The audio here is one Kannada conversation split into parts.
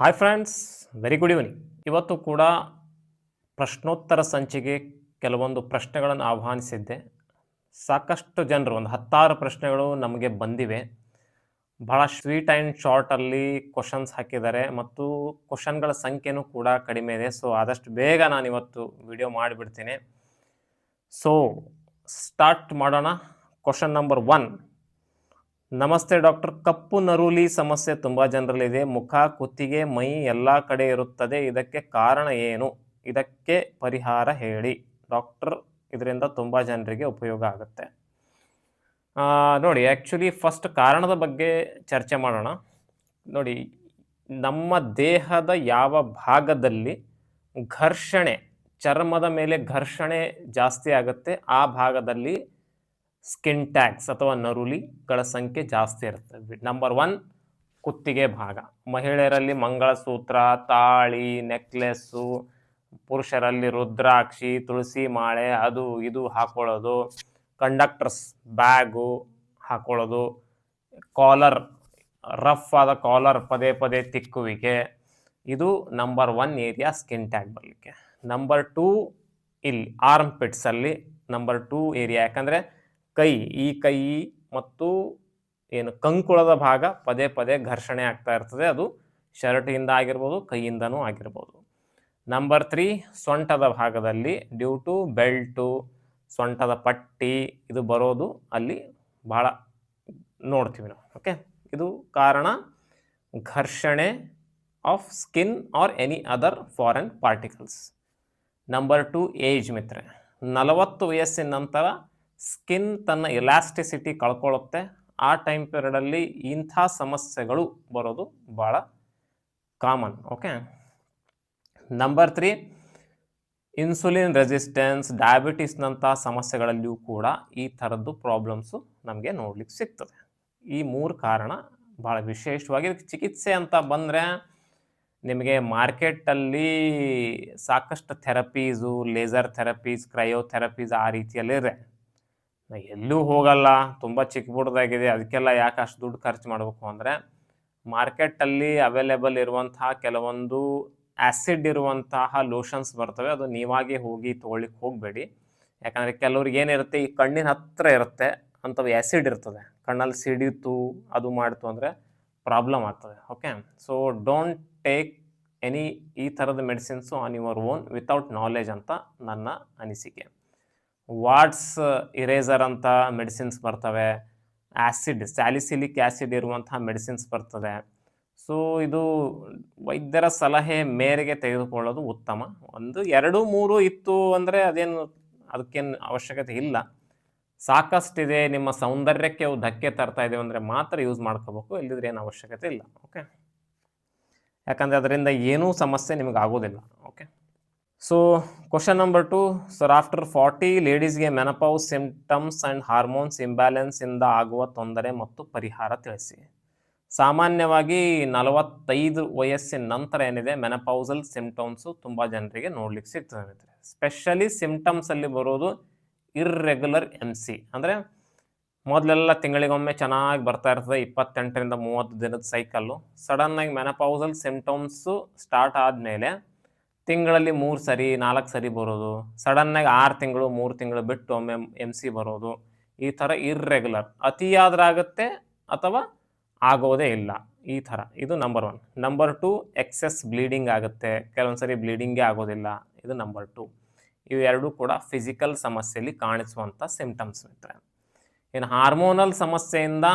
Hi friends very good evening ಇವತ್ತು ಕೂಡ ಪ್ರಶ್ನೋತ್ತರ ಸಂಚಿಗೆ ಕೆಲವೊಂದು ಪ್ರಶ್ನೆಗಳನ್ನು ಆಹ್ವಾನಿಸಿದ್ದೆ. ಸಾಕಷ್ಟು ಜನರು, ಒಂದು ಹತ್ತಾರು ಪ್ರಶ್ನೆಗಳು ನಮಗೆ ಬಂದಿವೆ. ಬಹಳ ಸ್ವೀಟ್ ಆ್ಯಂಡ್ ಶಾರ್ಟಲ್ಲಿ ಕ್ವಶನ್ಸ್ ಹಾಕಿದ್ದಾರೆ ಮತ್ತು ಕ್ವಶನ್ಗಳ ಸಂಖ್ಯೆನೂ ಕೂಡ ಕಡಿಮೆ ಇದೆ. ಸೊ ಆದಷ್ಟು ಬೇಗ ನಾನು ಇವತ್ತು ವಿಡಿಯೋ ಮಾಡಿಬಿಡ್ತೀನಿ. ಸೊ ಸ್ಟಾರ್ಟ್ ಮಾಡೋಣ. ಕ್ವಶನ್ ನಂಬರ್ ಒನ್ ನಮಸ್ತೆ ಡಾಕ್ಟರ್. ಕಪ್ಪು ನರುಲಿ ಸಮಸ್ಯೆ ತುಂಬ ಜನರಲ್ಲಿದೆ. ಮುಖ, ಕುತ್ತಿಗೆ, ಮೈ ಎಲ್ಲ ಕಡೆ ಇರುತ್ತದೆ. ಇದಕ್ಕೆ ಕಾರಣ ಏನು? ಇದಕ್ಕೆ ಪರಿಹಾರ ಹೇಳಿ. ಡಾಕ್ಟರ್, ಇದರಿಂದ ತುಂಬ ಜನರಿಗೆ ಉಪಯೋಗ ಆಗುತ್ತೆ. ನೋಡಿ ಆ್ಯಕ್ಚುಲಿ ಫಸ್ಟ್ ಕಾರಣದ ಬಗ್ಗೆ ಚರ್ಚೆ ಮಾಡೋಣ. ನೋಡಿ, ನಮ್ಮ ದೇಹದ ಯಾವ ಭಾಗದಲ್ಲಿ ಘರ್ಷಣೆ, ಚರ್ಮದ ಮೇಲೆ ಘರ್ಷಣೆ ಜಾಸ್ತಿ ಆಗುತ್ತೆ, ಆ ಭಾಗದಲ್ಲಿ ಸ್ಕಿನ್ ಟ್ಯಾಕ್ಸ್ ಅಥವಾ ನರುಲಿಗಳ ಸಂಖ್ಯೆ ಜಾಸ್ತಿ ಇರುತ್ತೆ. ನಂಬರ್ ಒನ್ ಕುತ್ತಿಗೆ ಭಾಗ. ಮಹಿಳೆಯರಲ್ಲಿ ಮಂಗಳಸೂತ್ರ, ತಾಳಿ ನೆಕ್ಲೆಸ್ಸು ಪುರುಷರಲ್ಲಿ ರುದ್ರಾಕ್ಷಿ, ತುಳಸಿ ಮಾಳೆ, ಅದು ಇದು ಹಾಕೊಳ್ಳೋದು. ಕಂಡಕ್ಟರ್ಸ್ ಬ್ಯಾಗು ಹಾಕೊಳ್ಳೋದು. ಕಾಲರ್ ರಫ್ ಆದ ಕಾಲರ್ ಪದೇ ಪದೇ ತಿಕ್ಕುವಿಕೆ. ಇದು number one area skin tag ಬರಲಿಕ್ಕೆ. ನಂಬರ್ ಟೂ ಇಲ್ಲಿ ಆರ್ಮ್ ಪಿಟ್ಸಲ್ಲಿ ನಂಬರ್ ಟೂ ಏರಿಯಾ ಯಾಕಂದರೆ ಕೈ, ಈ ಕೈ ಮತ್ತು ಏನು ಕಂಕುಳದ ಭಾಗ ಪದೇ ಪದೇ ಘರ್ಷಣೆ ಆಗ್ತಾ ಇರ್ತದೆ. ಅದು ಶರ್ಟಿಂದ ಆಗಿರ್ಬೋದು, ಕೈಯಿಂದನೂ ಆಗಿರ್ಬೋದು. ನಂಬರ್ ತ್ರೀ ಸೊಂಟದ ಭಾಗದಲ್ಲಿ ಡ್ಯೂ ಟು ಬೆಲ್ಟು ಸೊಂಟದ ಪಟ್ಟಿ, ಇದು ಬರೋದು ಅಲ್ಲಿ ಭಾಳ ನೋಡ್ತೀವಿ ನಾವು ಓಕೆ ಇದು ಕಾರಣ ಘರ್ಷಣೆ of skin or any other foreign particles number two age ಮಿತ್ರೆ ನಲವತ್ತು ವಯಸ್ಸಿನ ನಂತರ ಸ್ಕಿನ್ ತನ್ನ ಎಲಾಸ್ಟಿಸಿಟಿ ಕಳ್ಕೊಳ್ಳುತ್ತೆ ಆ ಟೈಮ್ ಪೀರಿಯಡಲ್ಲಿ ಇಂಥ ಸಮಸ್ಯೆಗಳು ಬರೋದು ಭಾಳ common okay number three insulin resistance ಡಯಾಬಿಟಿಸ್ನಂಥ ಸಮಸ್ಯೆಗಳಲ್ಲಿಯೂ ಕೂಡ ಈ ಥರದ್ದು ಪ್ರಾಬ್ಲಮ್ಸು ನಮಗೆ ನೋಡ್ಲಿಕ್ಕೆ ಸಿಗ್ತದೆ. ಈ ಮೂರು ಕಾರಣ ಭಾಳ ವಿಶೇಷವಾಗಿ ಚಿಕಿತ್ಸೆ ಅಂತ ಬಂದರೆ ನಿಮಗೆ ಮಾರ್ಕೆಟಲ್ಲಿ ಸಾಕಷ್ಟು ಥೆರಪೀಸು ಲೇಸರ್ ಥೆರಪೀಸ್ ಕ್ರಯೋಥೆರಪೀಸ್ ಆ ರೀತಿಯಲ್ಲಿದೆ ಎಲ್ಲೂ ಹೋಗಲ್ಲ, ತುಂಬ ಚಿಕ್ಕ ಬುಡ್ದಾಗಿದೆ ಅದಕ್ಕೆಲ್ಲ ಯಾಕೆ ಅಷ್ಟು ದುಡ್ಡು ಖರ್ಚು ಮಾಡಬೇಕು ಅಂದರೆ ಮಾರ್ಕೆಟಲ್ಲಿ ಅವೈಲೇಬಲ್ ಇರುವಂತಹ ಕೆಲವೊಂದು ಆ್ಯಸಿಡ್ ಇರುವಂತಹ ಲೋಷನ್ಸ್ ಬರ್ತವೆ, ಅದು ನೀವಾಗಿ ಹೋಗಿ ತೊಗೊಳ್ಳಿಕ್ಕೆ ಹೋಗಬೇಡಿ. ಯಾಕಂದರೆ ಕೆಲವ್ರಿಗೆ ಏನಿರುತ್ತೆ, ಈ ಕಣ್ಣಿನ ಹತ್ತಿರ ಇರುತ್ತೆ, ಅಂಥವು ಆ್ಯಸಿಡ್ ಇರ್ತದೆ. ಕಣ್ಣಲ್ಲಿ ಸಿಡಿತು, ಅದು ಮಾಡಿತು ಅಂದರೆ ಪ್ರಾಬ್ಲಮ್ ಆಗ್ತದೆ okay so don't take any ಈ ಥರದ medicines on your own without knowledge ಅಂತ ನನ್ನ ಅನಿಸಿಕೆ. ವಾಟ್ಸ್ ಇರೇಸರ್ ಅಂತ ಮೆಡಿಸಿನ್ಸ್ ಬರ್ತವೆ. ಆ್ಯಸಿಡ್ ಸ್ಯಾಲಿಸಿಲಿಕ್ ಆ್ಯಸಿಡ್ ಇರುವಂತಹ ಮೆಡಿಸಿನ್ಸ್ ಬರ್ತದೆ. ಸೊ ಇದು ವೈದ್ಯರ ಸಲಹೆ ಮೇರೆಗೆ ತೆಗೆದುಕೊಳ್ಳೋದು ಉತ್ತಮ. ಒಂದು, ಎರಡು, ಮೂರು ಇತ್ತು ಅಂದರೆ ಅದೇನು ಅದಕ್ಕೇನು ಅವಶ್ಯಕತೆ ಇಲ್ಲ. ಸಾಕಷ್ಟಿದೆ, ನಿಮ್ಮ ಸೌಂದರ್ಯಕ್ಕೆ ಅವು ಧಕ್ಕೆ ತರ್ತಾ ಇದ್ದೇವೆ ಅಂದರೆ ಮಾತ್ರ ಯೂಸ್ ಮಾಡ್ಕೋಬೇಕು ಇಲ್ಲದಿದ್ರೆ ಏನು ಅವಶ್ಯಕತೆ ಇಲ್ಲ. ಓಕೆ ಯಾಕಂದರೆ ಅದರಿಂದ ಏನೂ ಸಮಸ್ಯೆ ನಿಮಗೆ ಆಗೋದಿಲ್ಲ. So question number two sir after forty ಲೇಡೀಸ್ಗೆ menopause symptoms and hormones ಇಂಬ್ಯಾಲೆನ್ಸಿಂದ ಆಗುವ ತೊಂದರೆ ಮತ್ತು ಪರಿಹಾರ ತಿಳಿಸಿ. ಸಾಮಾನ್ಯವಾಗಿ ನಲವತ್ತೈದು ವಯಸ್ಸಿನ ನಂತರ ಏನಿದೆ ಮೆನಪೌಸಲ್ ಸಿಂಪ್ಟಮ್ಸು ತುಂಬ ಜನರಿಗೆ ನೋಡ್ಲಿಕ್ಕೆ ಸಿಗ್ತದೆ ಮಿತ್ರ ಸ್ಪೆಷಲಿ ಸಿಂಪ್ಟಮ್ಸಲ್ಲಿ ಬರೋದು ಇರ್ರೆಗ್ಯುಲರ್ ಎಂ ಸಿ ಅಂದರೆ ಮೊದಲೆಲ್ಲ ತಿಂಗಳಿಗೊಮ್ಮೆ ಚೆನ್ನಾಗಿ ಬರ್ತಾ ಇರ್ತದೆ, ಇಪ್ಪತ್ತೆಂಟರಿಂದ ಮೂವತ್ತು ದಿನದ ಸೈಕಲ್ಲು ಸಡನ್ನಾಗಿ ಮೆನಪೌಸಲ್ ಸಿಂಪ್ಟಮ್ಸು ಸ್ಟಾರ್ಟ್ ಆದಮೇಲೆ ತಿಂಗಳಲ್ಲಿ ಮೂರು ಸರಿ, ನಾಲ್ಕು ಸರಿ ಬರೋದು. ಸಡನ್ನಾಗಿ ಆರು ತಿಂಗಳು, ಮೂರು ತಿಂಗಳು ಬಿಟ್ಟು ಒಮ್ಮೆ ಎಂ ಸಿ ಬರೋದು. ಈ ಥರ ಇರ್ರೆಗ್ಯುಲರ್ ಅತಿಯಾದ್ರಾಗುತ್ತೆ ಅಥವಾ ಆಗೋದೇ ಇಲ್ಲ. ಈ ಥರ. ಇದು number one number two excess bleeding ಆಗುತ್ತೆ. ಕೆಲವೊಂದು ಸರಿ ಬ್ಲೀಡಿಂಗೇ ಆಗೋದಿಲ್ಲ. ಇದು ನಂಬರ್ ಟು ಇವೆರಡೂ ಕೂಡ ಫಿಸಿಕಲ್ ಸಮಸ್ಯೆಯಲ್ಲಿ ಕಾಣಿಸುವಂಥ ಸಿಂಪ್ಟಮ್ಸ್ ಇರ್ತವೆ ಇನ್ನು ಹಾರ್ಮೋನಲ್ ಸಮಸ್ಯೆಯಿಂದ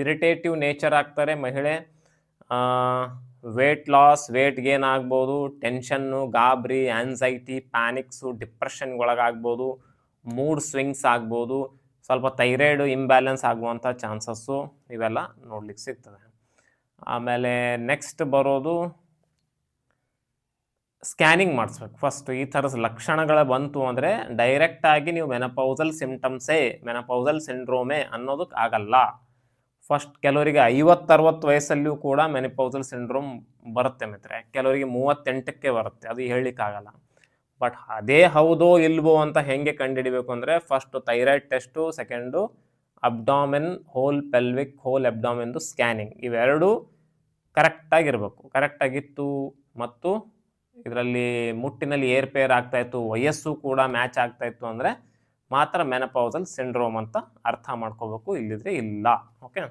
ಇರಿಟೇಟಿವ್ ನೇಚರ್ ಆಗ್ತಾರೆ ಮಹಿಳೆ. ವೇಟ್ ಲಾಸ್ ವೇಟ್ ಗೇನ್ ಆಗ್ಬೋದು ಟೆನ್ಷನ್ನು ಗಾಬರಿ ಆ್ಯನ್ಸೈಟಿ ಪ್ಯಾನಿಕ್ಸು ಡಿಪ್ರೆಷನ್ಗೊಳಗಾಗ್ಬೋದು ಮೂಡ್ ಸ್ವಿಂಗ್ಸ್ ಆಗ್ಬೋದು, ಸ್ವಲ್ಪ ಥೈರಾಯ್ಡು ಇಂಬ್ಯಾಲೆನ್ಸ್ ಆಗುವಂಥ ಚಾನ್ಸಸ್ಸು ಇವೆಲ್ಲ ನೋಡ್ಲಿಕ್ಕೆ ಸಿಗ್ತದೆ. ಆಮೇಲೆ ನೆಕ್ಸ್ಟ್ ಬರೋದು ಸ್ಕ್ಯಾನಿಂಗ್ ಮಾಡಿಸ್ಬೇಕು. ಫಸ್ಟ್ ಈ ಥರದ ಲಕ್ಷಣಗಳು ಬಂತು ಅಂದರೆ ಡೈರೆಕ್ಟಾಗಿ ನೀವು ಮೆನಪೌಸಲ್ ಸಿಮ್ಟಮ್ಸೇ ಮೆನಪೌಸಲ್ ಸಿಂಡ್ರೋಮೇ ಅನ್ನೋದಕ್ಕೆ ಆಗಲ್ಲ. ಫಸ್ಟ್ ಕೆಲವರಿಗೆ ಐವತ್ತರವತ್ತು ವಯಸ್ಸಲ್ಲಿಯೂ ಕೂಡ ಮೆನಿಪೌಸಲ್ ಸಿಂಡ್ರೋಮ್ ಬರುತ್ತೆ ಮಿತ್ರೆ ಕೆಲವರಿಗೆ ಮೂವತ್ತೆಂಟಕ್ಕೆ ಬರುತ್ತೆ, ಅದು ಹೇಳಲಿಕ್ಕಾಗಲ್ಲ. ಬಟ್ ಅದೇ ಹೌದೋ ಇಲ್ವೋ ಅಂತ ಹೆಂಗೆ ಕಂಡುಹಿಡಿಬೇಕು ಅಂದರೆ first thyroid test, second abdomen, whole pelvic, whole ಅಬ್ಡಾಮಿನ್ದು scanning. ಇವೆರಡು ಕರೆಕ್ಟಾಗಿರಬೇಕು ಕರೆಕ್ಟಾಗಿತ್ತು ಮತ್ತು ಇದರಲ್ಲಿ ಮುಟ್ಟಿನಲ್ಲಿ ಏರ್ಪೇರ್ ಆಗ್ತಾಯಿತ್ತು ವಯಸ್ಸು ಕೂಡ ಮ್ಯಾಚ್ ಆಗ್ತಾಯಿತ್ತು ಅಂದರೆ ಮಾತ್ರ ಮೆನಪೌಸಲ್ ಸಿಂಡ್ರೋಮ್ ಅಂತ ಅರ್ಥ ಮಾಡ್ಕೋಬೇಕು. ಇಲ್ಲಿದ್ರೆ ಇಲ್ಲ. ಓಕೆ?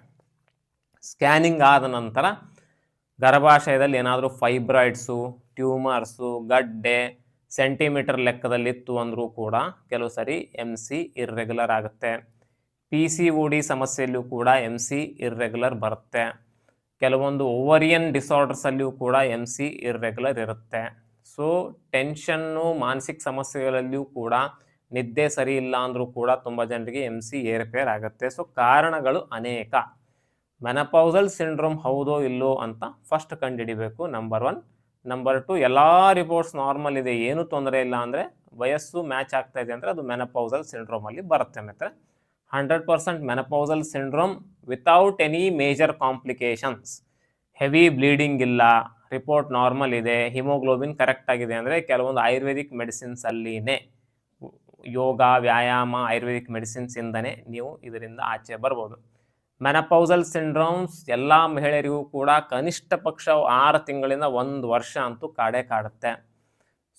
ಸ್ಕ್ಯಾನಿಂಗ್ ಆದ ನಂತರ ಗರ್ಭಾಶಯದಲ್ಲಿ ಏನಾದರೂ ಫೈಬ್ರಾಯ್ಡ್ಸು ಟ್ಯೂಮರ್ಸು, ಗಡ್ಡೆ, ಸೆಂಟಿಮೀಟರ್ ಲೆಕ್ಕದಲ್ಲಿತ್ತು ಅಂದರೂ ಕೂಡ ಕೆಲವು ಸರಿ ಎಂ ಸಿ ಇರ್ರೆಗ್ಯುಲರ್ ಆಗುತ್ತೆ. ಪಿ ಸಿ ಒ ಡಿ ಸಮಸ್ಯೆಯಲ್ಲೂ ಕೂಡ ಎಂ ಸಿ ಇರ್ರೆಗ್ಯುಲರ್ ಬರುತ್ತೆ. ಕೆಲವೊಂದು ಓವರಿಯನ್ ಡಿಸಾರ್ಡರ್ಸಲ್ಲಿಯೂ ಕೂಡ ಎಂ ಸಿ ಇರ್ರೆಗ್ಯುಲರ್ ಇರುತ್ತೆ. ಸೊ ಟೆನ್ಷನ್ನು ಮಾನಸಿಕ ಸಮಸ್ಯೆಗಳಲ್ಲಿಯೂ ಕೂಡ ನಿದ್ದೆ ಸರಿ ಇಲ್ಲ ಅಂದರೂ ಕೂಡ ತುಂಬ ಜನರಿಗೆ ಎಂ ಸಿ ಏರ್ಪೇರ್ ಆಗುತ್ತೆ. ಸೊ ಕಾರಣಗಳು ಅನೇಕ. ಮೆನಪೌಸಲ್ ಸಿಂಡ್ರೋಮ್ ಹೌದೋ ಇಲ್ಲೋ ಅಂತ ಫಸ್ಟ್ ಕಂಡುಹಿಡಿಬೇಕು ನಂಬರ್ ಒನ್ ನಂಬರ್ ಟು ಎಲ್ಲ ರಿಪೋರ್ಟ್ಸ್ ನಾರ್ಮಲ್ ಇದೆ, ಏನೂ ತೊಂದರೆ ಇಲ್ಲ ಅಂದರೆ ವಯಸ್ಸು ಮ್ಯಾಚ್ ಆಗ್ತಾ ಇದೆ ಅಂದರೆ ಅದು ಮೆನಪೌಸಲ್ ಸಿಂಡ್ರೋಮಲ್ಲಿ ಬರುತ್ತೆ ಮತ್ತೆ hundred percent menopausal syndrome without any major complications heavy bleeding ಇಲ್ಲ ರಿಪೋರ್ಟ್ ನಾರ್ಮಲ್ ಇದೆ ಹಿಮೋಗ್ಲೋಬಿನ್ ಕರೆಕ್ಟ್ ಆಗಿದೆ ಅಂದರೆ ಕೆಲವೊಂದು ಆಯುರ್ವೇದಿಕ್ ಮೆಡಿಸಿನ್ಸಲ್ಲಿನೇ ಯೋಗ, ವ್ಯಾಯಾಮ, ಆಯುರ್ವೇದಿಕ್ ಮೆಡಿಸಿನ್ಸಿಂದನೇ ನೀವು ಇದರಿಂದ ಆಚೆ ಬರ್ಬೋದು. ಮೆನಪೌಸಲ್ ಸಿಂಡ್ರೋಮ್ಸ್ ಎಲ್ಲ ಮಹಿಳೆಯರಿಗೂ ಕೂಡ ಕನಿಷ್ಠ ಪಕ್ಷ ಆರು ತಿಂಗಳಿಂದ ಒಂದು ವರ್ಷ ಅಂತೂ ಕಾಡೇ ಕಾಡುತ್ತೆ.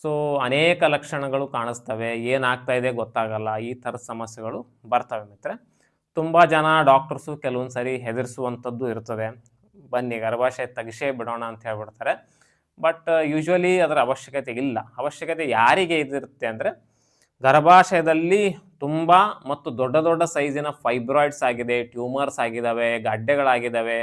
ಸೊ ಅನೇಕ ಲಕ್ಷಣಗಳು ಕಾಣಿಸ್ತವೆ. ಏನಾಗ್ತಾ ಇದೆ ಗೊತ್ತಾಗಲ್ಲ. ಈ ಥರದ ಸಮಸ್ಯೆಗಳು ಬರ್ತವೆ ಮಿತ್ರೆ ತುಂಬ ಜನ ಡಾಕ್ಟರ್ಸು ಕೆಲವೊಂದು ಸರಿ ಹೆದರಿಸುವಂಥದ್ದು ಇರ್ತದೆ. ಬನ್ನಿ, ಗರ್ಭಾಶಯ ತೆಗಿಸೇ ಬಿಡೋಣ ಅಂತ ಹೇಳ್ಬಿಡ್ತಾರೆ. ಬಟ್, ಯೂಶ್ವಲಿ ಅದರ ಅವಶ್ಯಕತೆ ಇಲ್ಲ. ಅವಶ್ಯಕತೆ ಯಾರಿಗೆ ಇದಿರುತ್ತೆ ಅಂದರೆ ಗರ್ಭಾಶಯದಲ್ಲಿ ತುಂಬ ಮತ್ತು ದೊಡ್ಡ ದೊಡ್ಡ ಸೈಜಿನ ಫೈಬ್ರಾಯ್ಡ್ಸ್ ಆಗಿದೆ ಟ್ಯೂಮರ್ಸ್ ಆಗಿದ್ದಾವೆ ಗಡ್ಡೆಗಳಾಗಿದ್ದಾವೆ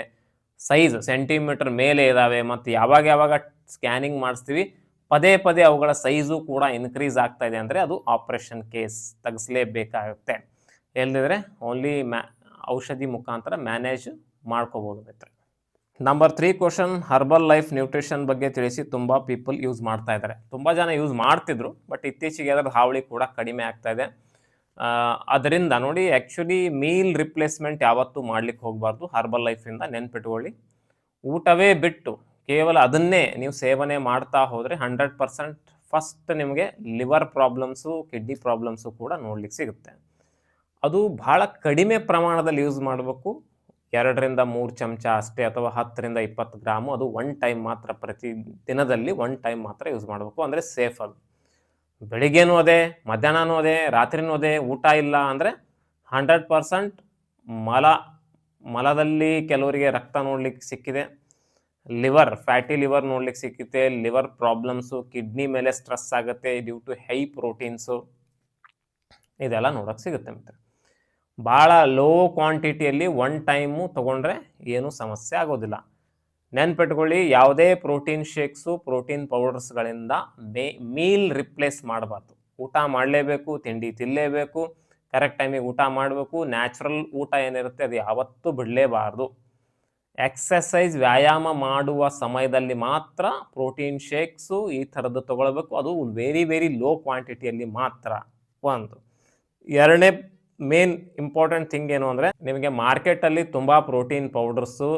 ಸೈಜ್ ಸೆಂಟಿಮೀಟರ್ ಮೇಲೆ ಇದ್ದಾವೆ ಮತ್ತು ಯಾವಾಗ ಯಾವಾಗ ಸ್ಕ್ಯಾನಿಂಗ್ ಮಾಡಿಸ್ತೀವಿ, ಪದೇ ಪದೇ ಅವುಗಳ ಸೈಜು ಕೂಡ ಇನ್ಕ್ರೀಸ್ ಆಗ್ತಾ ಇದೆ ಅಂದರೆ ಅದು ಆಪ್ರೇಷನ್ ಕೇಸ್ ತೆಗೆಸಲೇಬೇಕಾಗುತ್ತೆ. ಎಲ್ಲಿದ್ರೆ ಓನ್ಲಿ ಮ್ಯಾ ಔಷಧಿ ಮುಖಾಂತರ ಮ್ಯಾನೇಜ್ ಮಾಡ್ಕೋಬೋದು ಮಿತ್ರ number three question Herbalife nutrition ಬಗ್ಗೆ ತಿಳಿಸಿ ತುಂಬ ಪೀಪಲ್ ಯೂಸ್ ಮಾಡ್ತಾ ಇದ್ದಾರೆ. ತುಂಬ ಜನ ಯೂಸ್ ಮಾಡ್ತಿದ್ರು ಬಟ್ ಇತ್ತೀಚೆಗೆ ಅದರ ಹಾವಳಿ ಕೂಡ ಕಡಿಮೆ ಆಗ್ತಾ ಇದೆ. ಅದರಿಂದ ನೋಡಿ ಆ್ಯಕ್ಚುಲಿ ಮೀಲ್ ರಿಪ್ಲೇಸ್ಮೆಂಟ್ ಯಾವತ್ತೂ ಮಾಡ್ಲಿಕ್ಕೆ ಹೋಗಬಾರ್ದು. ಹರ್ಬಲ್ ಲೈಫಿಂದ ನೆನ್ಪಿಟ್ಕೊಳ್ಳಿ. ಊಟವೇ ಬಿಟ್ಟು ಕೇವಲ ಅದನ್ನೇ ನೀವು ಸೇವನೆ ಮಾಡ್ತಾ ಹೋದರೆ ಹಂಡ್ರೆಡ್ ಪರ್ಸೆಂಟ್ ಫಸ್ಟ್ ನಿಮಗೆ ಲಿವರ್ ಪ್ರಾಬ್ಲಮ್ಸು ಕಿಡ್ನಿ ಪ್ರಾಬ್ಲಮ್ಸು ಕೂಡ ನೋಡ್ಲಿಕ್ಕೆ ಸಿಗುತ್ತೆ. ಅದು ಬಹಳ ಕಡಿಮೆ ಪ್ರಮಾಣದಲ್ಲಿ ಯೂಸ್ ಮಾಡಬೇಕು. ಎರಡರಿಂದ ಮೂರು ಚಮಚ ಅಷ್ಟೇ ಅಥವಾ ಹತ್ತರಿಂದ ಇಪ್ಪತ್ತು ಗ್ರಾಮು ಅದು ಒನ್ ಟೈಮ್ ಮಾತ್ರ ಪ್ರತಿ ದಿನದಲ್ಲಿ ಒನ್ ಟೈಮ್ ಮಾತ್ರ ಯೂಸ್ ಮಾಡಬೇಕು. ಅಂದರೆ ಸೇಫ್ ಅದು. ಬೆಳಿಗ್ಗೆನೂ ಅದೇ, ಮಧ್ಯಾಹ್ನನೂ ಅದೇ, ರಾತ್ರಿನೂ ಅದೇ, ಊಟ ಇಲ್ಲ ಅಂದರೆ ಹಂಡ್ರೆಡ್ ಪರ್ಸೆಂಟ್ ಮಲ, ಮಲದಲ್ಲಿ ಕೆಲವರಿಗೆ ರಕ್ತ ನೋಡ್ಲಿಕ್ಕೆ ಸಿಕ್ಕಿದೆ ಲಿವರ್ ಫ್ಯಾಟಿ ಲಿವರ್ ನೋಡ್ಲಿಕ್ಕೆ ಸಿಕ್ಕಿದೆ ಲಿವರ್ ಪ್ರಾಬ್ಲಮ್ಸು ಕಿಡ್ನಿ ಮೇಲೆ ಸ್ಟ್ರೆಸ್ ಆಗುತ್ತೆ ಡ್ಯೂ ಟು ಹೈ ಪ್ರೋಟೀನ್ಸು ಇದೆಲ್ಲ ನೋಡೋಕ್ಕೆ ಸಿಗುತ್ತೆ ಮಿತ್ರ ಭಾಳ ಲೋ ಕ್ವಾಂಟಿಟಿಯಲ್ಲಿ ಒನ್ ಟೈಮು ತೊಗೊಂಡ್ರೆ ಏನೂ ಸಮಸ್ಯೆ ಆಗೋದಿಲ್ಲ. ನೆನ್ಪಿಟ್ಕೊಳ್ಳಿ, ಯಾವುದೇ ಪ್ರೋಟೀನ್ ಶೇಕ್ಸು ಪ್ರೋಟೀನ್ ಪೌಡರ್ಸ್ಗಳಿಂದ ಮೇ ಮೀಲ್ ರಿಪ್ಲೇಸ್ ಮಾಡಬಾರ್ದು. ಊಟ ಮಾಡಲೇಬೇಕು, ತಿಂಡಿ ತಿನ್ನಲೇಬೇಕು ಕರೆಕ್ಟ್ ಟೈಮಿಗೆ ಊಟ ಮಾಡಬೇಕು ನ್ಯಾಚುರಲ್ ಊಟ ಏನಿರುತ್ತೆ ಅದು ಯಾವತ್ತೂ ಬಿಡಲೇಬಾರ್ದು. ಎಕ್ಸಸೈಸ್ ವ್ಯಾಯಾಮ ಮಾಡುವ ಸಮಯದಲ್ಲಿ ಮಾತ್ರ ಪ್ರೋಟೀನ್ ಶೇಕ್ಸು ಈ ಥರದ್ದು ತೊಗೊಳ್ಬೇಕು. ಅದು ವೆರಿ ವೆರಿ ಲೋ ಕ್ವಾಂಟಿಟಿಯಲ್ಲಿ ಮಾತ್ರ. ಒಂದು. ಎರಡನೇ ಮೇನ್ ಇಂಪಾರ್ಟೆಂಟ್ ಥಿಂಗ್ ಏನು ಅಂದರೆ ನಿಮಗೆ ಮಾರ್ಕೆಟಲ್ಲಿ ತುಂಬ ಪ್ರೋಟೀನ್ ಪೌಡರ್ಸು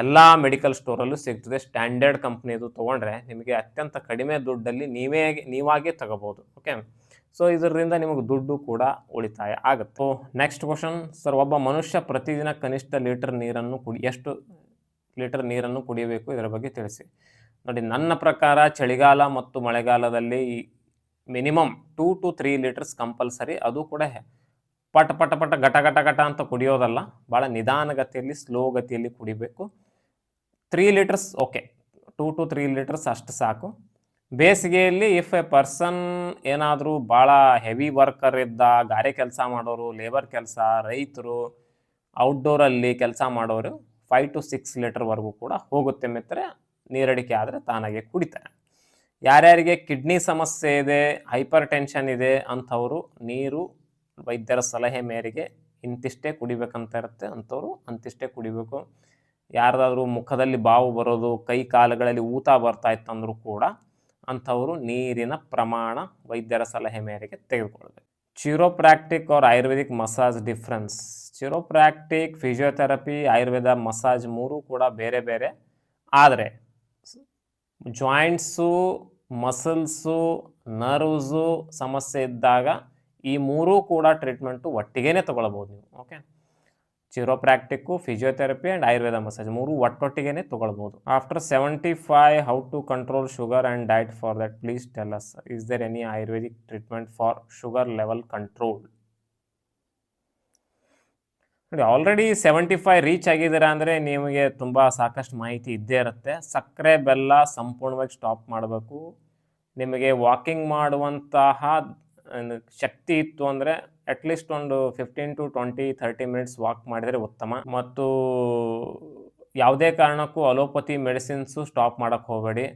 ಎಲ್ಲ ಮೆಡಿಕಲ್ ಸ್ಟೋರಲ್ಲೂ ಸಿಗ್ತದೆ. ಸ್ಟ್ಯಾಂಡರ್ಡ್ ಕಂಪ್ನಿದು ತೊಗೊಂಡ್ರೆ ನಿಮಗೆ ಅತ್ಯಂತ ಕಡಿಮೆ ದುಡ್ಡಲ್ಲಿ ನೀವೇ, ನೀವಾಗೇ ತಗೋಬೋದು. ಓಕೆ ಸೊ ಇದರಿಂದ ನಿಮಗೆ ದುಡ್ಡು ಕೂಡ ಉಳಿತಾಯ ಆಗುತ್ತೆ. ನೆಕ್ಸ್ಟ್ ಕ್ವಶನ್ ಸರ್ ಒಬ್ಬ ಮನುಷ್ಯ ಪ್ರತಿದಿನ ಕನಿಷ್ಠ ಲೀಟರ್ ನೀರನ್ನು ಕುಡಿ, ಎಷ್ಟು ಲೀಟರ್ ನೀರನ್ನು ಕುಡಿಯಬೇಕು? ಇದರ ಬಗ್ಗೆ ತಿಳಿಸಿ. ನೋಡಿ, ನನ್ನ ಪ್ರಕಾರ ಚಳಿಗಾಲ ಮತ್ತು ಮಳೆಗಾಲದಲ್ಲಿ minimum two to three litres compulsory. ಅದು ಕೂಡ ಪಟ ಪಟ ಪಟ ಘಟ ಘಟ ಘಟ ಅಂತ ಕುಡಿಯೋದಲ್ಲ ಭಾಳ ನಿಧಾನಗತಿಯಲ್ಲಿ ಸ್ಲೋ ಗತಿಯಲ್ಲಿ ಕುಡಿಬೇಕು. Three litres, okay, two to three litres ಅಷ್ಟು ಸಾಕು. ಬೇಸಿಗೆಯಲ್ಲಿ ಇಫ್ ಎ ಪರ್ಸನ್ ಏನಾದರೂ ಭಾಳ ಹೆವಿ ವರ್ಕರ್ ಇದ್ದ, ಗಾರೆ ಕೆಲಸ ಮಾಡೋರು ಲೇಬರ್ ಕೆಲಸ, ರೈತರು ಔಟ್ಡೋರಲ್ಲಿ ಕೆಲಸ ಮಾಡೋರು ಫೈವ್ ಟು ಸಿಕ್ಸ್ ಲೀಟರ್ವರೆಗೂ ಕೂಡ ಹೋಗುತ್ತೆ ಮಿತ್ರ ನೀರಡಿಕೆ ಆದರೆ ತಾನಾಗೆ ಕುಡಿತಾರೆ. ಯಾರ್ಯಾರಿಗೆ ಕಿಡ್ನಿ ಸಮಸ್ಯೆ ಇದೆ ಹೈಪರ್ ಟೆನ್ಷನ್ ಇದೆ ಅಂಥವರು ನೀರು ವೈದ್ಯರ ಸಲಹೆ ಮೇರೆಗೆ ಇಂತಿಷ್ಟೇ ಕುಡಿಬೇಕಂತ ಇರುತ್ತೆ. ಅಂಥವ್ರು ಅಂತಿಷ್ಟೇ ಕುಡಿಬೇಕು. ಯಾರ್ದಾದ್ರೂ ಮುಖದಲ್ಲಿ ಬಾವು ಬರೋದು, ಕೈ ಕಾಲುಗಳಲ್ಲಿ ಊತ ಬರ್ತಾ ಇತ್ತಂದ್ರೂ ಕೂಡ ಅಂಥವರು ನೀರಿನ ಪ್ರಮಾಣ ವೈದ್ಯರ ಸಲಹೆ ಮೇರೆಗೆ ತೆಗೆದುಕೊಳ್ಬೇಕು ಚಿರೋಪ್ರಾಕ್ಟಿಕ್ ಅವ್ರ Ayurvedic massage difference. Chiropractic physiotherapy, Ayurveda massage ಮೂರೂ ಕೂಡ ಬೇರೆ ಬೇರೆ. ಆದರೆ, ಜಾಯಿಂಟ್ಸು ಮಸಲ್ಸು, ನರ್ವ್ಸು ಸಮಸ್ಯೆ ಇದ್ದಾಗ ಈ ಮೂರೂ ಕೂಡ ಟ್ರೀಟ್ಮೆಂಟು ಒಟ್ಟಿಗೆ ತೊಗೊಳ್ಬೋದು ನೀವು okay chiropractic physiotherapy and Ayurveda massage ಮೂರು ಒಟ್ಟೊಟ್ಟಿಗೆ ತೊಗೊಳ್ಬೋದು. After seventy five how to control sugar and diet for that please tell us is there any Ayurvedic treatment for sugar level control ನೋಡಿ ಆಲ್ರೆಡಿ ಸೆವೆಂಟಿ ಫೈವ್ ರೀಚ್ ಆಗಿದ್ದೀರಾ ಅಂದರೆ ನಿಮಗೆ ತುಂಬ ಸಾಕಷ್ಟು ಮಾಹಿತಿ ಇದ್ದೇ ಇರುತ್ತೆ. ಸಕ್ಕರೆ, ಬೆಲ್ಲ ಸಂಪೂರ್ಣವಾಗಿ ಸ್ಟಾಪ್ ಮಾಡಬೇಕು. ನಿಮಗೆ ವಾಕಿಂಗ್ ಮಾಡುವಂತಹ ಶಕ್ತಿ ಇತ್ತು ಅಂದರೆ ಅಟ್ಲೀಸ್ಟ್ ಒಂದು fifteen to twenty thirty minutes walk ಮಾಡಿದರೆ ಉತ್ತಮ. ಮತ್ತು ಯಾವುದೇ ಕಾರಣಕ್ಕೂ ಅಲೋಪತಿ ಮೆಡಿಸಿನ್ಸು ಸ್ಟಾಪ್ ಮಾಡೋಕ್ಕೆ ಹೋಗಬೇಡಿ.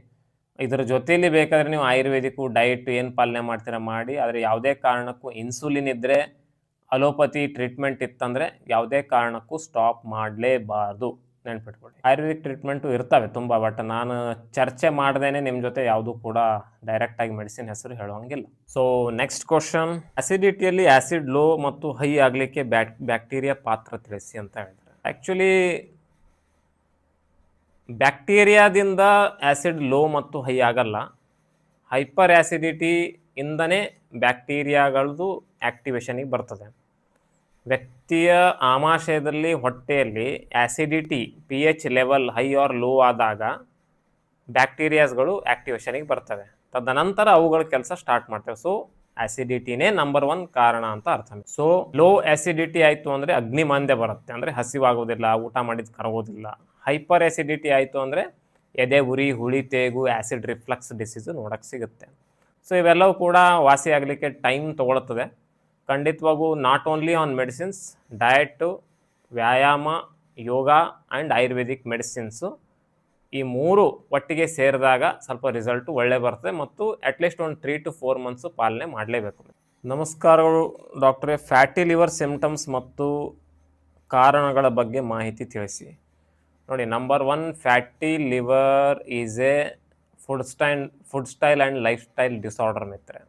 ಇದರ ಜೊತೆಯಲ್ಲಿ ಬೇಕಾದರೆ ನೀವು ಆಯುರ್ವೇದಿಕ್ಕು ಡಯಟ್ ಏನು ಪಾಲನೆ ಮಾಡ್ತೀರಾ ಮಾಡಿ, ಆದರೆ ಯಾವುದೇ ಕಾರಣಕ್ಕೂ ಇನ್ಸುಲಿನ್ ಇದ್ದರೆ ಅಲೋಪತಿ ಟ್ರೀಟ್ಮೆಂಟ್ ಇತ್ತಂದರೆ ಯಾವುದೇ ಕಾರಣಕ್ಕೂ ಸ್ಟಾಪ್ ಮಾಡಲೇಬಾರ್ದು. ನೆನ್ಪಿಟ್ಕೊಳ್ಳಿ ಆಯುರ್ವೇದಿಕ್ ಟ್ರೀಟ್ಮೆಂಟು ಇರ್ತವೆ ತುಂಬ ಬಟ್ ನಾನು ಚರ್ಚೆ ಮಾಡ್ದೇನೆ ನಿಮ್ಮ ಜೊತೆ ಯಾವುದೂ ಕೂಡ ಡೈರೆಕ್ಟಾಗಿ ಮೆಡಿಸಿನ್ ಹೆಸರು ಹೇಳುವಂಗಿಲ್ಲ. ಸೊ ನೆಕ್ಸ್ಟ್ ಕ್ವಶನ್ ಅಸಿಡಿಟಿಯಲ್ಲಿ ಆ್ಯಸಿಡ್ ಲೋ ಮತ್ತು ಹೈ ಆಗಲಿಕ್ಕೆ ಬ್ಯಾಕ್ ಬ್ಯಾಕ್ಟೀರಿಯಾ ಪಾತ್ರ ತಿಳಿಸಿ ಅಂತ ಹೇಳ್ತಾರೆ ಆ್ಯಕ್ಚುಲಿ ಬ್ಯಾಕ್ಟೀರಿಯಾದಿಂದ ಆ್ಯಸಿಡ್ ಲೋ ಮತ್ತು ಹೈ ಆಗಲ್ಲ. ಹೈಪರ್ ಆ್ಯಸಿಡಿಟಿ ಇಂದನೇ ಬ್ಯಾಕ್ಟೀರಿಯಾಗಳದ್ದು ಆ್ಯಕ್ಟಿವೇಶನಿಗೆ ಬರ್ತದೆ. ವ್ಯಕ್ತಿಯ ಆಮಾಶಯದಲ್ಲಿ ಹೊಟ್ಟೆಯಲ್ಲಿ acidity P H level high or low ಆದಾಗ ಬ್ಯಾಕ್ಟೀರಿಯಾಸ್ಗಳು ಆ್ಯಕ್ಟಿವೇಶನಿಗೆ ಬರ್ತವೆ. ತದನಂತರ ಅವುಗಳ ಕೆಲಸ ಸ್ಟಾರ್ಟ್ ಮಾಡ್ತವೆ. ಸೊ ಆ್ಯಸಿಡಿಟಿನೇ ನಂಬರ್ ಒನ್ ಕಾರಣ ಅಂತ ಅರ್ಥ ಸೊ ಲೋ ಆ್ಯಸಿಡಿಟಿ ಆಯಿತು ಅಂದರೆ ಅಗ್ನಿಮಾಂದ್ಯ ಬರುತ್ತೆ. ಅಂದರೆ ಹಸಿವಾಗೋದಿಲ್ಲ, ಊಟ ಮಾಡಿದ ಕರಗೋದಿಲ್ಲ. ಹೈಪರ್ ಆ್ಯಸಿಡಿಟಿ ಆಯಿತು ಅಂದರೆ ಎದೆ, ಉರಿ, ಹುಳಿ, ತೇಗು ಆ್ಯಸಿಡ್ ರಿಫ್ಲಕ್ಸ್ ಡಿಸೀಸು ನೋಡೋಕ್ಕೆ ಸಿಗುತ್ತೆ. ಸೊ ಇವೆಲ್ಲವೂ ಕೂಡ ವಾಸಿಯಾಗಲಿಕ್ಕೆ ಟೈಮ್ ತೊಗೊಳುತ್ತದೆ ಖಂಡಿತವಾಗೂ not only on medicines diet ವ್ಯಾಯಾಮ, ಯೋಗ ಆ್ಯಂಡ್ ಆಯುರ್ವೇದಿಕ್ ಮೆಡಿಸಿನ್ಸು ಈ ಮೂರು ಒಟ್ಟಿಗೆ ಸೇರಿದಾಗ ಸ್ವಲ್ಪ ರಿಸಲ್ಟು ಒಳ್ಳೆ ಬರ್ತದೆ ಮತ್ತು ಅಟ್ಲೀಸ್ಟ್ ಒಂದು ತ್ರೀ ಟು ಫೋರ್ ಮಂತ್ಸು ಪಾಲನೆ ಮಾಡಲೇಬೇಕು. ನಮಸ್ಕಾರಗಳು ಡಾಕ್ಟ್ರೇ ಫ್ಯಾಟಿ ಲಿವರ್ ಸಿಮ್ಟಮ್ಸ್ ಮತ್ತು ಕಾರಣಗಳ ಬಗ್ಗೆ ಮಾಹಿತಿ ತಿಳಿಸಿ. ನೋಡಿ number one fatty liver is a food style food style and lifestyle disorder ಮಿತ್ರೆ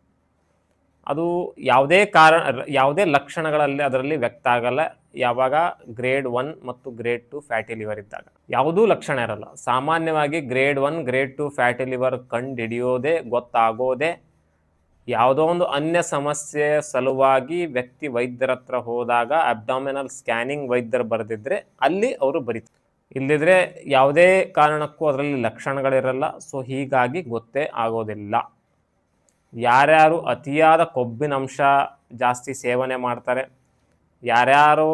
ಅದು ಯಾವುದೇ ಕಾರಣ, ಯಾವುದೇ ಲಕ್ಷಣಗಳಲ್ಲಿ ಅದರಲ್ಲಿ ವ್ಯಕ್ತ ಆಗಲ್ಲ. ಯಾವಾಗ ಗ್ರೇಡ್ ಒನ್ ಮತ್ತು ಗ್ರೇಡ್ ಟು ಫ್ಯಾಟಿ ಲಿವರ್ ಇದ್ದಾಗ. ಯಾವುದೂ ಲಕ್ಷಣ ಇರಲ್ಲ. ಸಾಮಾನ್ಯವಾಗಿ grade one grade two fatty liver ಕಂಡುಹಿಡಿಯೋದೇ ಗೊತ್ತಾಗೋದೇ, ಯಾವುದೋ ಒಂದು ಅನ್ಯ ಸಮಸ್ಯೆ ಸಲುವಾಗಿ ವ್ಯಕ್ತಿ ವೈದ್ಯರ ಹತ್ರ ಹೋದಾಗ ಅಬ್ಡಾಮಿನಲ್ ಸ್ಕ್ಯಾನಿಂಗ್ ವೈದ್ಯರು ಬರೆದಿದ್ದರೆ ಅಲ್ಲಿ ಅವರು ಬರೀತಾರೆ. ಇಲ್ಲದಿದ್ರೆ ಯಾವುದೇ ಕಾರಣಕ್ಕೂ ಅದರಲ್ಲಿ ಲಕ್ಷಣಗಳಿರಲ್ಲ. ಸೊ ಹೀಗಾಗಿ ಗೊತ್ತೇ ಆಗೋದಿಲ್ಲ. ಯಾರ್ಯಾರು ಅತಿಯಾದ ಕೊಬ್ಬಿನ ಅಂಶ ಜಾಸ್ತಿ ಸೇವನೆ ಮಾಡ್ತಾರೆ, ಯಾರ್ಯಾರು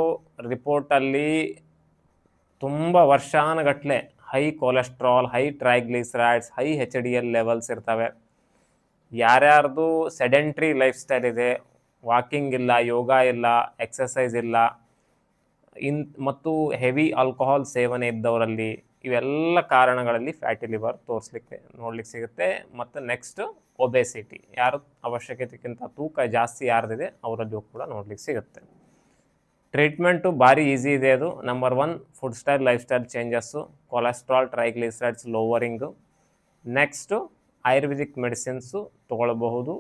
ರಿಪೋರ್ಟಲ್ಲಿ ತುಂಬ ವರ್ಷಾನುಗಟ್ಟಲೆ high cholesterol, high triglycerides, high H D L levels ಇರ್ತವೆ. ಯಾರ್ಯಾರ್ದು ಸೆಡೆಂಟ್ರಿ ಲೈಫ್ ಸ್ಟೈಲ್ ಇದೆ, ವಾಕಿಂಗ್ ಇಲ್ಲ, ಯೋಗ ಇಲ್ಲ ಎಕ್ಸಸೈಸ್ ಇಲ್ಲ, ಇನ್ ಮತ್ತು ಹೆವಿ ಆಲ್ಕೋಹಾಲ್ ಸೇವನೆ ಇದ್ದವರಲ್ಲಿ ಇವೆಲ್ಲ ಕಾರಣಗಳಲ್ಲಿ ಫ್ಯಾಟಿ ಲಿವರ್ ತೋರಿಸ್ಲಿಕ್ಕೆ, ನೋಡ್ಲಿಕ್ಕೆ ಸಿಗುತ್ತೆ. ಮತ್ತು ನೆಕ್ಸ್ಟ್ ಒಬೆಸಿಟಿ ಯಾರ ಅವಶ್ಯಕತೆಗಿಂತ ತೂಕ ಜಾಸ್ತಿ ಯಾರ್ದಿದೆ ಅವರಲ್ಲೂ ಕೂಡ ನೋಡ್ಲಿಕ್ಕೆ ಸಿಗುತ್ತೆ. ಟ್ರೀಟ್ಮೆಂಟು ಭಾರಿ ಈಸಿ ಇದೆ ಅದು. Number one food style lifestyle changes cholesterol triglycerides lowering next Ayurvedic medicines ತೊಗೊಳ್ಬಹುದು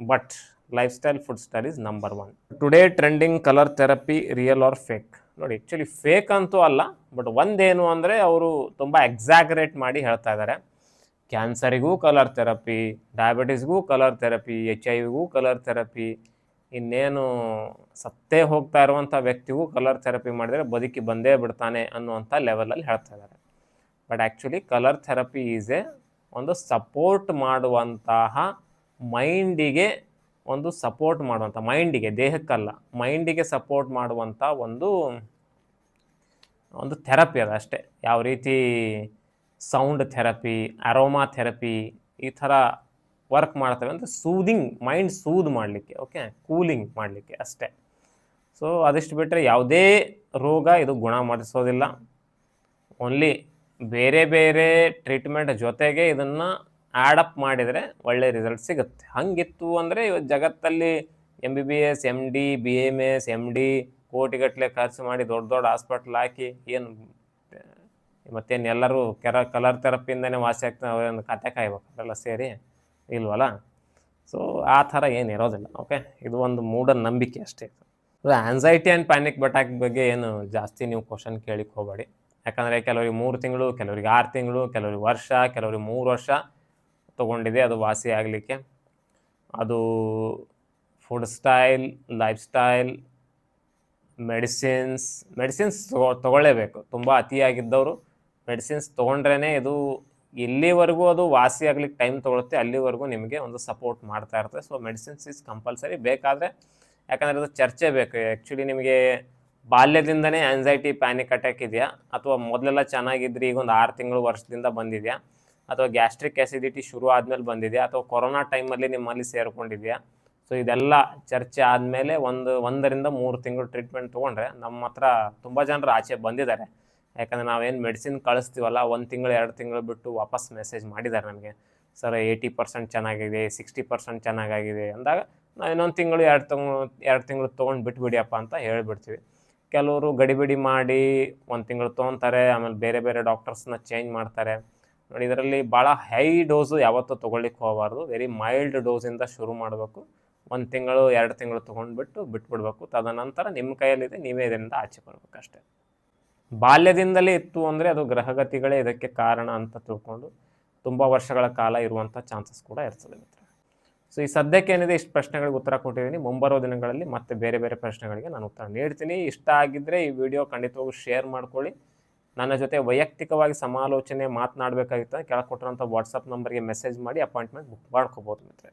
but lifestyle food style is number one today trending colour therapy real or fake ನೋಡಿ ಆ್ಯಕ್ಚುಲಿ ಫೇಕ್ ಅಂತೂ ಅಲ್ಲ ಬಟ್ ಒಂದೇನು ಅಂದರೆ ಅವರು ತುಂಬ ಎಕ್ಸಾಗರೇಟ್ ಮಾಡಿ ಹೇಳ್ತಾ ಇದ್ದಾರೆ. ಕ್ಯಾನ್ಸರಿಗೂ ಕಲರ್ ಥೆರಪಿ ಡಯಾಬಿಟಿಸ್ಗೂ ಕಲರ್ ಥೆರಪಿ ಎಚ್ ಐ ವಿಗೂ ಕಲರ್ ಥೆರಪಿ ಇನ್ನೇನು ಸತ್ತೇ ಹೋಗ್ತಾ ಇರುವಂಥ ವ್ಯಕ್ತಿಗೂ ಕಲರ್ ಥೆರಪಿ ಮಾಡಿದರೆ ಬದುಕಿ ಬಂದೇ ಬಿಡ್ತಾನೆ ಅನ್ನುವಂಥ ಲೆವೆಲಲ್ಲಿ ಹೇಳ್ತಾ ಇದ್ದಾರೆ. But actually colour therapy is a ಒಂದು ಸಪೋರ್ಟ್ ಮಾಡುವಂತಹ ಮೈಂಡಿಗೆ ಒಂದು ಸಪೋರ್ಟ್ ಮಾಡುವಂಥ ಮೈಂಡಿಗೆ ದೇಹಕ್ಕಲ್ಲ ಮೈಂಡಿಗೆ ಸಪೋರ್ಟ್ ಮಾಡುವಂಥ ಒಂದು ಒಂದು ಥೆರಪಿ ಅದು ಅಷ್ಟೇ. ಯಾವ ರೀತಿ ಸೌಂಡ್ ಥೆರಪಿ, ಅರೋಮಾ ಥೆರಪಿ ಈ ಥರ ವರ್ಕ್ ಮಾಡ್ತವೆ ಅಂದರೆ ಸೂದಿಂಗ್, ಮೈಂಡ್ ಸೂದ್ ಮಾಡಲಿಕ್ಕೆ, ಓಕೆ? ಕೂಲಿಂಗ್ ಮಾಡಲಿಕ್ಕೆ ಅಷ್ಟೇ. ಸೊ ಅದಿಷ್ಟು ಬಿಟ್ಟರೆ ಯಾವುದೇ ರೋಗ ಇದು ಗುಣ ಮಾಡಿಸೋದಿಲ್ಲ ಓನ್ಲಿ ಬೇರೆ ಬೇರೆ ಟ್ರೀಟ್ಮೆಂಟ್ ಜೊತೆಗೆ ಇದನ್ನು ಆ್ಯಡಪ್ ಮಾಡಿದರೆ ಒಳ್ಳೆ ರಿಸಲ್ಟ್ ಸಿಗುತ್ತೆ. ಹಂಗಿತ್ತು ಅಂದರೆ ಇವತ್ತು ಜಗತ್ತಲ್ಲಿ M B B S M D B M S M D ಕೋಟಿಗಟ್ಟಲೆ ಖರ್ಚು ಮಾಡಿ ದೊಡ್ಡ ದೊಡ್ಡ ಹಾಸ್ಪಿಟ್ಲ್ ಹಾಕಿ ಏನು ಮತ್ತೇನು ಎಲ್ಲರೂ ಕೆರ ಕಲರ್ ಥೆರಪಿಯಿಂದನೇ ವಾಸಿ ಆಗ್ತದೆ ಒಂದು ಕತೆ ಕಾಯ್ಬೇಕು. ಅವರೆಲ್ಲ ಸೇರಿ ಇಲ್ವಲ್ಲ? ಸೊ ಆ ಥರ ಏನು ಇರೋದಿಲ್ಲ ಓಕೆ ಇದು ಒಂದು ಮೂಢನಂಬಿಕೆ ಅಷ್ಟೇ ಆ್ಯನ್ಸೈಟಿ ಆ್ಯಂಡ್ ಪ್ಯಾನಿಕ್ ಬಟಾಕ್ ಬಗ್ಗೆ ಏನು ಜಾಸ್ತಿ ನೀವು ಕ್ವಶನ್ ಕೇಳಿಕ್ಕೆ ಹೋಗಬೇಡಿ. ಯಾಕಂದರೆ ಕೆಲವರಿಗೆ ಮೂರು ತಿಂಗಳು, ಕೆಲವರಿಗೆ ಆರು ತಿಂಗಳು, ಕೆಲವರಿಗೆ ವರ್ಷ, ಕೆಲವರಿಗೆ ಮೂರು ವರ್ಷ ತೊಗೊಂಡಿದೆ, ಅದು ವಾಸಿ ಆಗಲಿಕ್ಕೆ. ಅದು food style lifestyle medicines medicines ತೊಗೊಳ್ಳೇಬೇಕು. ತುಂಬ ಅತಿಯಾಗಿದ್ದವರು ಮೆಡಿಸಿನ್ಸ್ ತೊಗೊಂಡ್ರೇ ಇದು ಎಲ್ಲಿವರೆಗೂ ಅದು ವಾಸಿ ಆಗ್ಲಿಕ್ಕೆ ಟೈಮ್ ತೊಗೊಳುತ್ತೆ, ಅಲ್ಲಿವರೆಗೂ ನಿಮಗೆ ಒಂದು ಸಪೋರ್ಟ್ ಮಾಡ್ತಾ ಇರ್ತದೆ ಸೊ ಮೆಡಿಸಿನ್ಸ್ ಇಸ್ ಕಂಪಲ್ಸರಿ. ಬೇಕಾದರೆ, ಯಾಕಂದರೆ ಅದು ಚರ್ಚೆ ಬೇಕು. ಆ್ಯಕ್ಚುಲಿ ನಿಮಗೆ ಬಾಲ್ಯದಿಂದನೇ ಆ್ಯಂಗ್ಸೈಟಿ ಪ್ಯಾನಿಕ್ ಅಟ್ಯಾಕ್ ಇದೆಯಾ? ಅಥವಾ ಮೊದಲೆಲ್ಲ ಚೆನ್ನಾಗಿದ್ರಿ, ಈಗ ಒಂದು ಆರು ತಿಂಗಳು ವರ್ಷದಿಂದ ಬಂದಿದೆಯಾ? ಅಥವಾ ಗ್ಯಾಸ್ಟ್ರಿಕ್ ಆ್ಯಸಿಡಿಟಿ ಶುರು ಆದಮೇಲೆ ಬಂದಿದೆಯಾ? ಅಥವಾ ಕೊರೋನಾ ಟೈಮಲ್ಲಿ ನಿಮ್ಮಲ್ಲಿ ಸೇರಿಕೊಂಡಿದೆಯಾ? ಸೊ ಇದೆಲ್ಲ ಚರ್ಚೆ ಆದಮೇಲೆ ಒಂದು ಒಂದರಿಂದ ಮೂರು ತಿಂಗಳು ಟ್ರೀಟ್ಮೆಂಟ್ ತೊಗೊಂಡ್ರೆ, ನಮ್ಮ ಹತ್ರ ತುಂಬ ಜನರು ಆಚೆ ಬಂದಿದ್ದಾರೆ. ಯಾಕಂದರೆ ನಾವೇನು ಮೆಡಿಸಿನ್ ಕಳಿಸ್ತೀವಲ್ಲ, ಒಂದು ತಿಂಗಳು, ಎರಡು ತಿಂಗಳು ಬಿಟ್ಟು ವಾಪಸ್ ಮೆಸೇಜ್ ಮಾಡಿದ್ದಾರೆ ನಮಗೆ. ಸರ್ ಏಯ್ಟಿ ಪರ್ಸೆಂಟ್ ಚೆನ್ನಾಗಿದೆ ಸಿಕ್ಸ್ಟಿ ಪರ್ಸೆಂಟ್ ಚೆನ್ನಾಗಾಗಿದೆ ಅಂದಾಗ, ನಾವು ಇನ್ನೊಂದು ತಿಂಗಳು, ಎರಡು ತಿಂಗಳು ಎರಡು ತಿಂಗಳು ತೊಗೊಂಡು ಬಿಟ್ಬಿಡಿಯಪ್ಪ ಅಂತ ಹೇಳಿಬಿಡ್ತೀವಿ. ಕೆಲವರು ಗಡಿಬಿಡಿ ಮಾಡಿ ಒಂದು ತಿಂಗಳು ತೊಗೊತಾರೆ, ಆಮೇಲೆ ಬೇರೆ ಬೇರೆ ಡಾಕ್ಟರ್ಸ್ನ ಚೇಂಜ್ ಮಾಡ್ತಾರೆ. ನೋಡಿ, ಇದರಲ್ಲಿ ಭಾಳ ಹೈ ಡೋಸು ಯಾವತ್ತೂ ತೊಗೊಳ್ಳಿಕ್ಕೆ ಹೋಗಬಾರ್ದು. ವೆರಿ ಮೈಲ್ಡ್ ಡೋಸಿಂದ ಶುರು ಮಾಡಬೇಕು. ಒಂದು ತಿಂಗಳು, ಎರಡು ತಿಂಗಳು ತೊಗೊಂಡ್ಬಿಟ್ಟು ಬಿಟ್ಬಿಡ್ಬೇಕು. ತದನಂತರ ನಿಮ್ಮ ಕೈಯಲ್ಲಿದೆ, ನೀವೇ ಇದರಿಂದ ಆಚೆ ಬರ್ಬೇಕು ಅಷ್ಟೇ ಬಾಲ್ಯದಿಂದಲೇ ಇತ್ತು ಅಂದರೆ ಅದು ಗ್ರಹಗತಿಗಳೇ ಇದಕ್ಕೆ ಕಾರಣ ಅಂತ ತಿಳ್ಕೊಂಡು ತುಂಬ ವರ್ಷಗಳ ಕಾಲ ಇರುವಂಥ ಚಾನ್ಸಸ್ ಕೂಡ ಇರ್ತದೆ ಮಿತ್ರ ಸೊ ಈ ಸದ್ಯಕ್ಕೆ ಏನಿದೆ? ಇಷ್ಟು ಪ್ರಶ್ನೆಗಳಿಗೆ ಉತ್ತರ ಕೊಟ್ಟಿದ್ದೀನಿ. ಮುಂಬರೋ ದಿನಗಳಲ್ಲಿ ಮತ್ತೆ ಬೇರೆ ಬೇರೆ ಪ್ರಶ್ನೆಗಳಿಗೆ ನಾನು ಉತ್ತರ ನೀಡ್ತೀನಿ. ಇಷ್ಟ ಆಗಿದ್ದರೆ ಈ ವಿಡಿಯೋ ಖಂಡಿತವಾಗೂ ಶೇರ್ ಮಾಡ್ಕೊಳ್ಳಿ. ನನ್ನ ಜೊತೆ ವೈಯಕ್ತಿಕವಾಗಿ ಸಮಾಲೋಚನೆ, ಮಾತನಾಡಬೇಕಾಗಿತ್ತು ಕೆಳಗೆ ಕೊಟ್ಟಿರೋಂಥ ವಾಟ್ಸಪ್ ನಂಬರ್ಗೆ ಮೆಸೇಜ್ ಮಾಡಿ ಅಪಾಯಿಂಟ್ಮೆಂಟ್ ಬುಕ್ ಮಾಡ್ಕೋಬೋದು ಮಿತ್ರ